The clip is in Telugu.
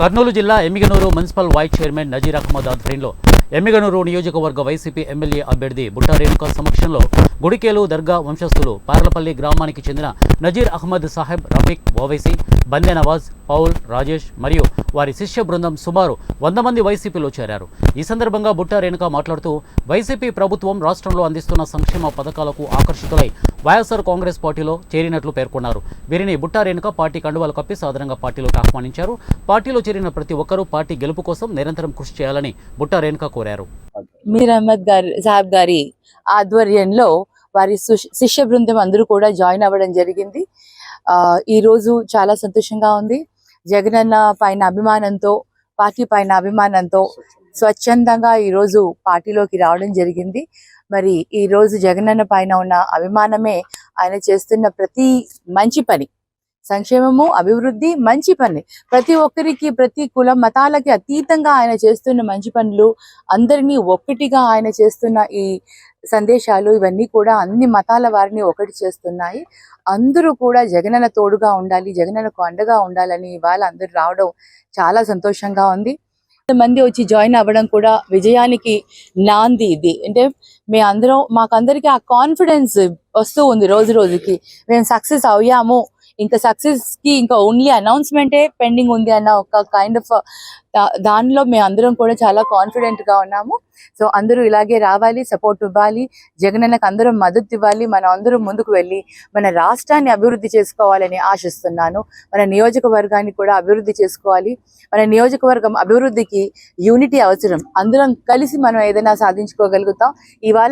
కర్నూలు జిల్లా Emmiganur municipal vice chairman Nazeer Ahmed ఆధ్వర్యంలో ఎమ్మిగనూరు నియోజకవర్గ వైసీపీ ఎమ్మెల్యే అభ్యర్థి బుట్టారేణుక సమక్షంలో గుడికేలు దర్గా వంశస్థులు పార్లపల్లి గ్రామానికి చెందిన నజీర్ అహ్మద్ సాహెబ్ రఫీక్ ఓవైసీ బందే నవాజ్ పౌల్ రాజేష్ మరియు వారి శిష్య బృందం సుమారు వంద మంది వైసీపీలో చేరారు. ఈ సందర్భంగా బుట్టా రేణుక మాట్లాడుతూ వైసీపీ ప్రభుత్వం రాష్ట్రంలో అందిస్తున్న సంక్షేమ పథకాలకు ఆకర్షితులై వైఎస్ఆర్ కాంగ్రెస్ పార్టీలో చేరినట్లు పేర్కొన్నారు. వీరిని బుట్టా రేణుక పార్టీ కండువాలు కప్పి సాధారణంగా పార్టీలోకి ఆహ్వానించారు. పార్టీలో చేరిన ప్రతి ఒక్కరూ పార్టీ గెలుపు కోసం నిరంతరం కృషి చేయాలని బుట్టా రేణుక కోరారు. మీర్ అహ్మద్ గారి సాహెబ్ గారి ఆధ్వర్యంలో వారి శిష్య బృందం అందరూ కూడా జాయిన్ అవ్వడం జరిగింది. ఆ ఈ రోజు చాలా సంతోషంగా ఉంది. జగనన్న పైన అభిమానంతో పార్టీ పైన అభిమానంతో స్వచ్ఛందంగా ఈ రోజు పార్టీలోకి రావడం జరిగింది. మరి ఈ రోజు జగనన్న పైన ఉన్న అభిమానమే ఆయన చేస్తున్న ప్రతి మంచి పని. సంక్షేమము అభివృద్ధి మంచి పని. ప్రతి ఒక్కరికి ప్రతి కుల మతాలకి అతీతంగా ఆయన చేస్తున్న మంచి పనులు అందరినీ ఒక్కటిగా ఆయన చేస్తున్న ఈ సందేశాలు ఇవన్నీ కూడా అన్ని మతాల వారిని ఒకటి చేస్తున్నాయి. అందరూ కూడా జగనన్న తోడుగా ఉండాలి జగనన్నకు అండగా ఉండాలని ఇవాళ అందరూ రావడం చాలా సంతోషంగా ఉంది. మంది వచ్చి జాయిన్ అవ్వడం కూడా విజయానికి నాంది ఇది. అంటే మేము అందరం మాకందరికీ ఆ కాన్ఫిడెన్స్ వస్తూ ఉంది రోజు రోజుకి. మేము సక్సెస్ అయ్యాము ఇంకా సక్సెస్కి ఇంకా ఓన్లీ అనౌన్స్మెంటే పెండింగ్ ఉంది అన్న ఒక కైండ్ ఆఫ్ దానిలో మేము అందరం కూడా చాలా కాన్ఫిడెంట్గా ఉన్నాము. సో అందరూ ఇలాగే రావాలి సపోర్ట్ ఇవ్వాలి జగనన్నకు అందరం మద్దతు ఇవ్వాలి మనం అందరం ముందుకు వెళ్ళి మన రాష్ట్రాన్ని అభివృద్ధి చేసుకోవాలని ఆశిస్తున్నాను. మన నియోజకవర్గాన్ని కూడా అభివృద్ధి చేసుకోవాలి. మన నియోజకవర్గం అభివృద్ధికి యూనిటీ అవసరం. అందరం కలిసి మనం ఏదైనా సాధించుకోగలుగుతాం. ఇవాళ